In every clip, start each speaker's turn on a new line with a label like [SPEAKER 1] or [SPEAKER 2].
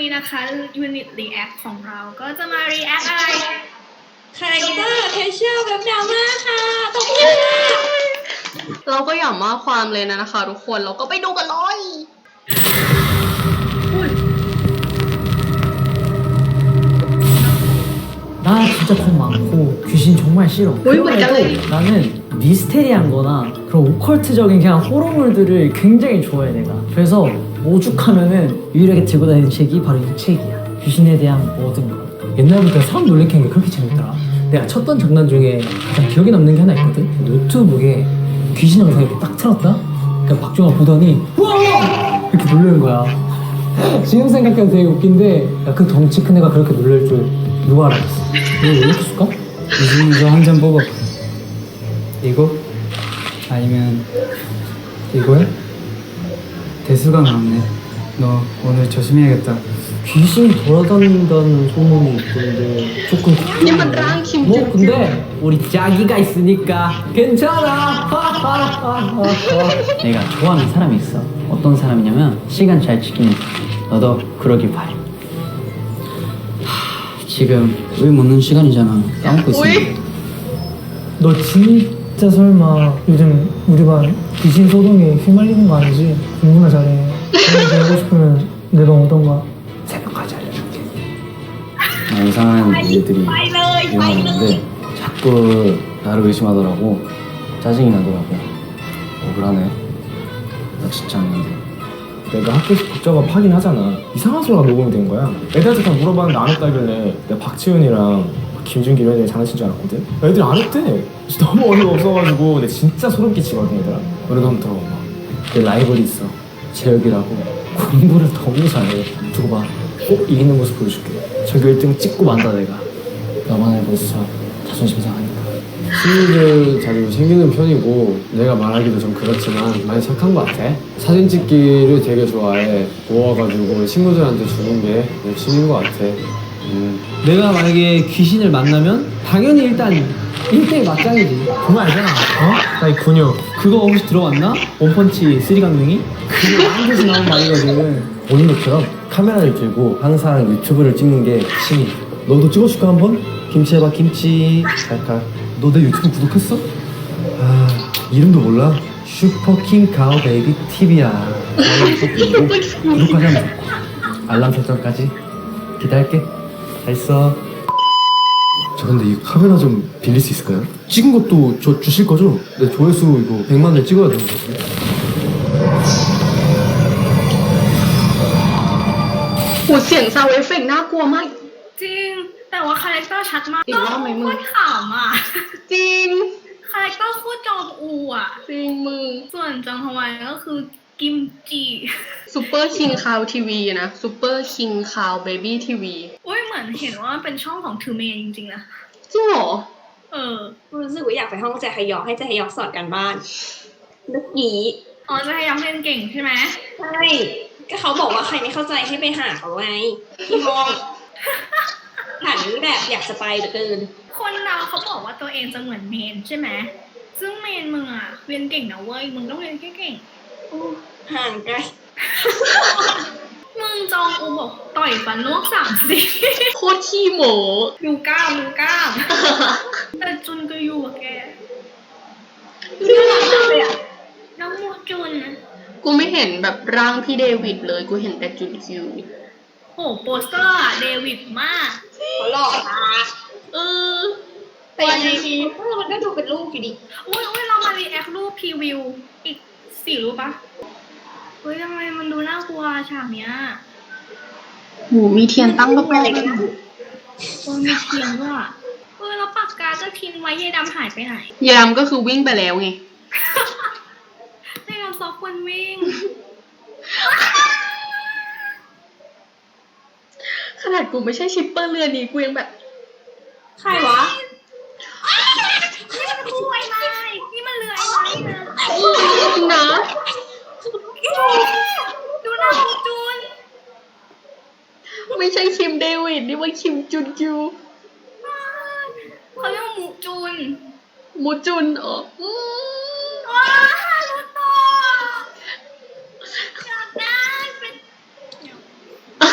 [SPEAKER 1] นี้นะคะ Unit React ของเราก็จะมา React อะไร
[SPEAKER 2] คาแรคเตอร์เทเชียลแบบดราม่าค่ะตบมือค่ะ
[SPEAKER 3] เราก็อย่ามาความเลยนะนะคะ ทุกคนเราก็ไปดูกันเลย
[SPEAKER 4] 나 진짜 겁 많고 귀신 정말 싫어. 그리고
[SPEAKER 3] 맞아요.
[SPEAKER 4] 나는 미스테리한 거나 그런 오컬트적인 그냥 호러물들을 굉장히 좋아해 내가. 그래서 오죽하면은 유일하게 들고 다니는 책이 바로 이 책이야. 귀신에 대한 모든 것.
[SPEAKER 5] 옛날부터 사람 놀래키는 게 그렇게 재밌더라. 내가 쳤던 장난 중에 가장 기억에 남는 게 하나 있거든. 노트북에 귀신 영상이 이렇게 딱 틀었다. 그러니까 박종아 보더니 우와 이렇게 놀라는 거야. 지금 생각해도 되게 웃긴데 야, 그 덩치 큰 애가 그렇게 놀랄 줄 누가 알았어? 이거 놀래켰을까?
[SPEAKER 6] 요즘 이거 한 잔 뽑아. 이거? 아니면 이거야? 대수가 나왔네. 너 오늘 조심해야겠다.
[SPEAKER 5] 귀신이 돌아다닌다는 소문이 있던데 조금
[SPEAKER 3] 약간 랑
[SPEAKER 4] 뭐 근데 우리 자기가 있으니까 괜찮아.
[SPEAKER 7] 내가 좋아하는 사람이 있어. 어떤 사람이냐면 시간 잘 지키는 너도 그러길 바래. 지금 우유 먹는 시간이잖아. 까먹고 있어.
[SPEAKER 6] 너 진짜 설마 요즘 우리 반 귀신 소동에 휘말리는 거 아니지? 공부나 잘해. 공부 배우고 싶으면 내방 오던가. 새벽까지 알려줄게.
[SPEAKER 7] 나 이상한 일들이 일어나는데 자꾸 나를 의심하더라고. 짜증이 나더라고. 억울하네. 나 진짜 아닌데.
[SPEAKER 8] 내가 학교에서 국적업 확인하잖아. 이상한 소리가 녹음이 된 거야. 애들한테 다 물어봤는데 안 했다길래 내가 박지훈이랑 김준기 이런 애들 장난친 줄 알았거든. 애들이 안 했대. 너무 어이가 없어가지고 근데 진짜 소름 끼치거든 얘들아. 너네도 한번 들어봐. 내 라이벌이 있어. 재혁이라고. 공부를 너무 잘해. 두고 봐. 꼭 이기는 모습 보여줄게. 저기 1등 찍고 만다 내가. 나만 알고 있어. 자존심 상하니까.
[SPEAKER 9] 친구들 자주 챙기는 편이고 내가 말하기도 좀 그렇지만 많이 착한 것 같아 사진 찍기를 되게 좋아해 모아가지고 친구들한테 주는 게내 취미인 것 같아 음.
[SPEAKER 5] 내가 만약에 귀신을 만나면 당연히 일단 1대 맞짱이지.
[SPEAKER 8] 그거 알잖아. 어? 나이 근육.
[SPEAKER 5] 그거 혹시 들어봤나? 원펀치 쓰리강릉이?
[SPEAKER 8] 그게 한국에서 나온 말이거든.
[SPEAKER 9] 보는 것처럼 카메라를 들고 항상 유튜브를 찍는 게 취미 너도 찍어줄까 한번? 김치 해봐 김치 살짝 너내 유튜브 구독했어? 아 이름도 몰라? 슈퍼킹 가오 베이비 TV야 구독하지 하면 좋고 알람 설정까지 기대할게 잘 써. 저 근데 이 카메라 좀 빌릴 수 있을까요? 찍은 것도 저 주실 거죠? 내 조회수 이거 100만을 찍어야 되는 거거든요
[SPEAKER 3] โหเสียงซาวเอฟเฟกน่ากลัวมาก
[SPEAKER 1] จริง แต่ว่าคาแรคเตอร์ชัดมาก
[SPEAKER 3] อีกรอบไหมมึง
[SPEAKER 1] โคตรขำอ่ะ
[SPEAKER 3] จริง
[SPEAKER 1] คาแรคเตอร์โคตรจอมอูอ่ะ
[SPEAKER 3] จริงมึง
[SPEAKER 1] ส่วนจังฮวายก็คือกิมจิ
[SPEAKER 3] ซูเปอร์คิงคาวทีวีนะซูเปอร์คิงคาวเบบี้ทีวี
[SPEAKER 1] อุ้ยเหมื อนเห็นว่ามันเป็นช่องของทูเมจริงๆนะ
[SPEAKER 3] จริงเหรอ
[SPEAKER 1] เออ
[SPEAKER 2] รู้สึกว่าอยากไปห้องแจฮยอกให้แจฮยอกสอนกันบ้านเมื่อกี้
[SPEAKER 1] อ๋อจะพยายามเล่นเก่งใช่ไหม
[SPEAKER 2] ใช่ก็เขาบอกว่าใครไม่เข้าใจให้ไปหาเขาไงที่ห้องฉันแบบอยากจะไปเหลือเกิน
[SPEAKER 1] คนเราเขาบอกว่าตัวเองจะเหมือนเมนใช่ไหมซึ่งเมนมึงอะเรียนเก่งนะเว้ยมึงต้องเรียนเก่ง
[SPEAKER 2] ห่างไกล
[SPEAKER 1] ๆมึงจองอูบอก ต่อยฟันลวกสามสิ
[SPEAKER 3] โคตรขี้โหม
[SPEAKER 1] ดูกล้ามดูกล้ามแต่จุนก็อยู่อะแก
[SPEAKER 2] ดูน่ารักมากเลยอะ
[SPEAKER 1] น้องมูจุน
[SPEAKER 3] กูไม่เห็นแบบร่างพี่เดวิดเลย กูเห็นแต่จุนคิว
[SPEAKER 1] โหโปสเตอร์อะเดวิดมาก
[SPEAKER 2] เขาหล่อตา
[SPEAKER 3] เออ
[SPEAKER 2] แต่ยังไงทีมันก็ดูเป็นลูกอยู่ดี
[SPEAKER 1] อุ้ยอุ้ยเรามารีแอครูปพรีวิว อีกสี่รูปปะเฮ้ยทำไมมันดูน่ากลัวฉากเนี้ย
[SPEAKER 3] โหมีเทียนตั้งก็แปลก
[SPEAKER 1] เออมีเทียนด้วยอะเออแล้วปากกาก็ทิ้งไว้ยายดำหายไปไหน
[SPEAKER 3] ยามก็คือวิ่งไปแล้วไง
[SPEAKER 1] ยายดำซอกคนวิ่ง
[SPEAKER 3] ขนาดกูไม่ใช่ชิปเปอร์เรือนี้กูยังแบบ
[SPEAKER 2] ใครวะ
[SPEAKER 1] ไม่
[SPEAKER 3] ใช่คิมเดวิดนี่ว่าคิมจุนคิว
[SPEAKER 1] เขาเรียกว่าหมูจุน
[SPEAKER 3] มูจุนอ๋ออ
[SPEAKER 1] ว้าลูกตอยากได้เป็นอา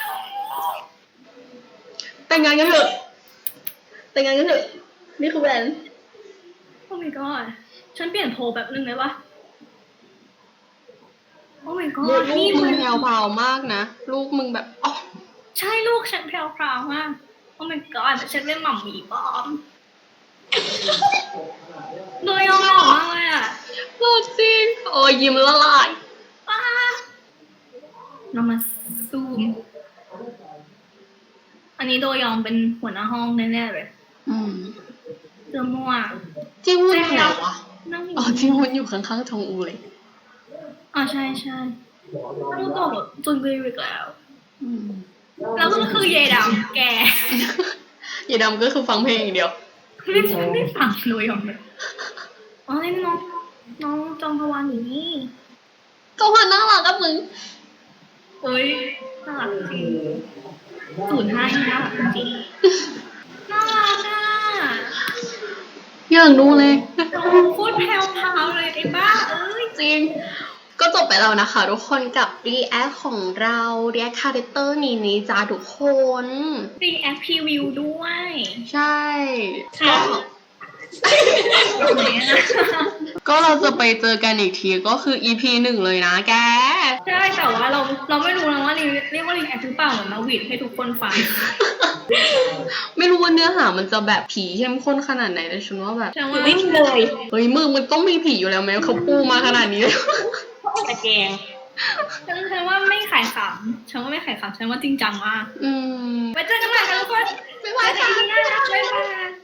[SPEAKER 1] ถุแต่งงา
[SPEAKER 3] นกันเถอะแต่งงานกันเถอะนี่คือแบรนด์
[SPEAKER 1] โอ้ my god ฉันเปลี่ยนโพลแบบนึงได้ปะ อ้ my
[SPEAKER 3] ลู
[SPEAKER 1] god
[SPEAKER 3] ก
[SPEAKER 1] นี่
[SPEAKER 3] มึ
[SPEAKER 1] มั
[SPEAKER 3] ง
[SPEAKER 1] น
[SPEAKER 3] แพรวๆมากนะ ลูกมึงแบบอ๋อ
[SPEAKER 1] ใช่ลูกฉันแพรวๆมากโอ้ my god ฉันเป็นหม่ำหมีปลอมโดยยองหล่อมากเลยอะ
[SPEAKER 3] โลดจริงโอ้ยยิ้มละลาย
[SPEAKER 1] ป้าเรามาซูม อันนี้โดยองเป็นหัวหน้าห้องแน่ๆเลย
[SPEAKER 3] อืม
[SPEAKER 1] เสื้อม่วง
[SPEAKER 3] จิ้งวุ้นอยู่ไหนวะ
[SPEAKER 1] นั่งอยู่
[SPEAKER 3] อ๋อจิ้งวุ้นอยู่ข้างๆทงอูเลย
[SPEAKER 1] อ๋อใช่ใช่ลูกโตแบบจุนกุยอีกแล้ว
[SPEAKER 3] อืม
[SPEAKER 1] แล้วก็คือเยดำแก
[SPEAKER 3] อย่าดำก็คือฟังเพลงอย่างเดียว
[SPEAKER 1] ไม่ไม่ฟังโดยองเลยอ๋อนี่น้องน้องจองพวานอยู่นี่
[SPEAKER 3] ก็ว่าน่ารักกับมึง
[SPEAKER 1] เอ้ยน่ารักจริงศูนย์ห้านี่น่ารักจริงน่ารักอะ
[SPEAKER 3] อยากดูเลย
[SPEAKER 1] น้องพูดแพรวๆเลยไอ้บ้าเอ้ย
[SPEAKER 3] จริง ก็จบไปแล้วนะคะ ทุกคนกับ react ของเรา react character นี้นี้จ้าทุกคน
[SPEAKER 1] รีแอคพรีวิวด้วย
[SPEAKER 3] ใช่
[SPEAKER 2] ค่ะ
[SPEAKER 1] ไหนอะนะ
[SPEAKER 3] ก็เราจะไปเจอกันอีกทีก็คือ EP หนึ่งเลยนะแก
[SPEAKER 1] ใช่แต่ว่าเราเราไม่รู้นะว่ารีเรียกว่ารีแอคหรือเปล่าเหมือนมาหวีดให้ทุกคนฟัง
[SPEAKER 3] ไม่รู้ว่าเนื้อหามันจะแบบผีเข้มข้นขนาดไหนแต่ฉันว่าแบบ
[SPEAKER 1] แต่
[SPEAKER 2] หรื
[SPEAKER 1] ว่า
[SPEAKER 2] อไม่มีเลย
[SPEAKER 3] เฮ้ยมึงมันต้องมีผีอยู่แล้วไหมเขาปูมาขนาดนี้
[SPEAKER 2] ตะแกรง
[SPEAKER 1] ฉันฉันว่าไม่ขายขำฉันว่าไม่ขายขำฉันว่าจริงจังมาก
[SPEAKER 3] อืม
[SPEAKER 1] ไว้เจอกันใหม่ค่ะทุกคน
[SPEAKER 3] บ๊ายบายค่ะ
[SPEAKER 1] เจอกันอีพีหน้าบ๊ายบาย